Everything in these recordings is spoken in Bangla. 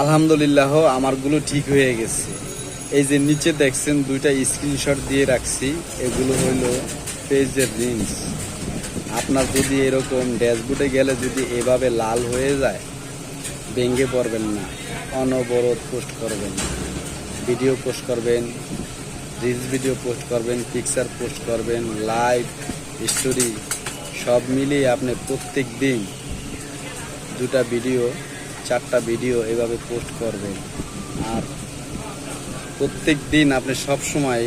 আলহামদুলিল্লাহ, আমারগুলো ঠিক হয়ে গেছে। এই যে নিচে দেখছেন, দুইটা স্ক্রিনশট দিয়ে রাখছি। এগুলো হইল পেজের রিংস আপনার যদি এরকম ড্যাশবোর্ডে গেলে যদি এভাবে লাল হয়ে যায়, ভেঙে পড়বেন না। অনবরত পোস্ট করবেন। ভিডিও পোস্ট করবেন রিলস ভিডিও পোস্ট করবেন পিকচার পোস্ট করবেন লাইভ স্টোরি সব মিলিয়ে আপনি প্রত্যেক দিন দুটা ভিডিও চারটা ভিডিও এভাবে পোস্ট করবেন। আর প্রত্যেক দিন আপনি সব সময়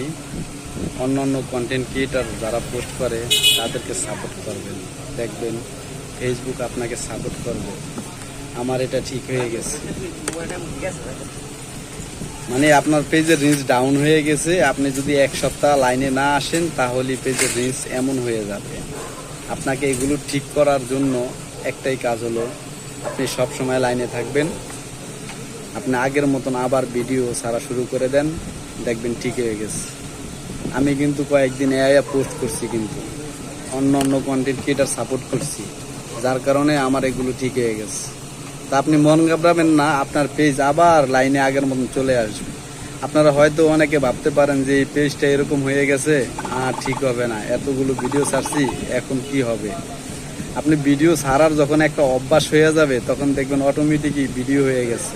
অন্য অন্য কন্টেন্ট ক্রিয়েটার যারা পোস্ট করে, তাদেরকে সাপোর্ট করবেন। দেখবেন ফেসবুক আপনাকে সাপোর্ট করবে। আমার এটা ঠিক হয়ে গেছে। মানে আপনার পেজের রিচ ডাউন হয়ে গেছে। আপনি যদি এক সপ্তাহ লাইনে না আসেন, তাহলে পেজের রিচ এমন হয়ে যাবে। আপনাকে এগুলো ঠিক করার জন্য একটাই কাজ হলো আপনি সব সময় লাইনে থাকবেন। আপনি আগের মতন আবার ভিডিও ছাড়া শুরু করে দেন, দেখবেন ঠিক হয়ে গেছে। আমি কিন্তু কয়েকদিন এআইয়া পোস্ট করছি কিন্তু। অন্য অন্য কন্টেন্ট ক্রিয়েটার সাপোর্ট করছি, যার কারণে আমার এগুলো ঠিক হয়ে গেছে। তা আপনি মন ঘাবড়াবেন না, আপনার পেজ আবার লাইনে আগের মতন চলে আসবে। আপনারা হয়তো অনেকে ভাবতে পারেন যে এই পেজটা এরকম হয়ে গেছে আর ঠিক হবে না। এতগুলো ভিডিও ছাড়ছি, এখন কি হবে? আপনি ভিডিও ছাড়ার যখন একটা অভ্যাস হয়ে যাবে তখন দেখবেন অটোমেটিকই ভিডিও হয়ে গেছে।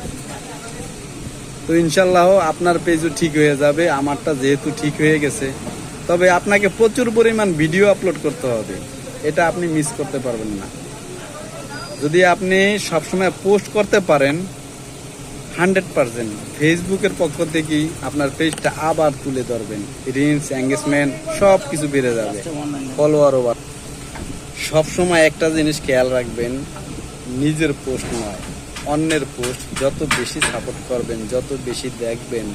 তো ইনশাল্লাহ আপনার পেজও ঠিক হয়ে যাবে আমারটা যেহেতু ঠিক হয়ে গেছে। তবে আপনাকে প্রচুর পরিমাণ ভিডিও আপলোড করতে হবে। এটা আপনি মিস করতে পারবেন না। যদি আপনি সবসময় পোস্ট করতে পারেন হান্ড্রেড পার্সেন্ট ফেসবুকের পক্ষ থেকেই আপনার পেজটা আবার তুলে ধরবেন। রিলস এঙ্গেজমেন্ট সব কিছু বেড়ে যাবে। ফলোয়ারও বাড়বে সবসময় একটা জিনিস খেয়াল রাখবেন, নিজের পোস্ট নয়, অন্যের পোস্ট যত বেশি সাপোর্ট করবেন, যত বেশি দেখবেন,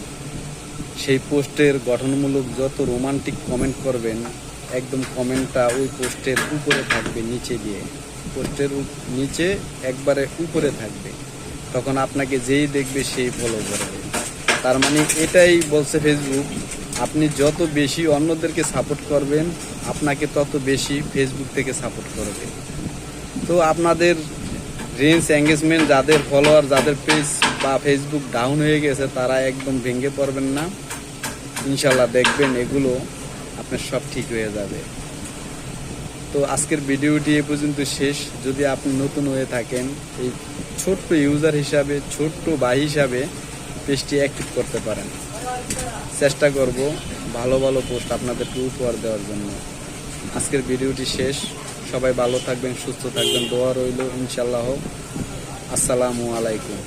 সেই পোস্টের গঠনমূলক যত রোমান্টিক কমেন্ট করবেন, একদম কমেন্টটা ওই পোস্টের উপরে থাকবে, নিচে দিয়ে পোস্টের নিচে একবারে উপরে থাকবে। তখন আপনাকে যেই দেখবে সেই ফলো করবে। তার মানে এটাই বলছে ফেসবুক আপনি যত বেশি অন্যদেরকে সাপোর্ট করবেন আপনাকে তত বেশি ফেসবুক থেকে সাপোর্ট করবে। তো আপনাদের রেঞ্জ এঙ্গেজমেন্ট যাদের ফলোয়ার যাদের পেজ বা ফেসবুক ডাউন হয়ে গেছে, তারা একদম ভেঙে পড়বেন না। ইনশাল্লাহ দেখবেন এগুলো আপনার সব ঠিক হয়ে যাবে। তো আজকের ভিডিওটি এ পর্যন্ত শেষ। যদি আপনি নতুন হয়ে থাকেন, এই ছোট্ট ইউজার হিসাবে, ছোট্ট ভাই হিসাবে পেজটি অ্যাক্টিভ করতে পারেন। চেষ্টা করব ভালো ভালো পোস্ট আপনাদেরকে উপহার দেওয়ার জন্য। আজকের ভিডিওটি শেষ। সবাই ভালো থাকবেন, সুস্থ থাকবেন। দোয়া রইল ইনশাল্লাহ আসসালামু আলাইকুম।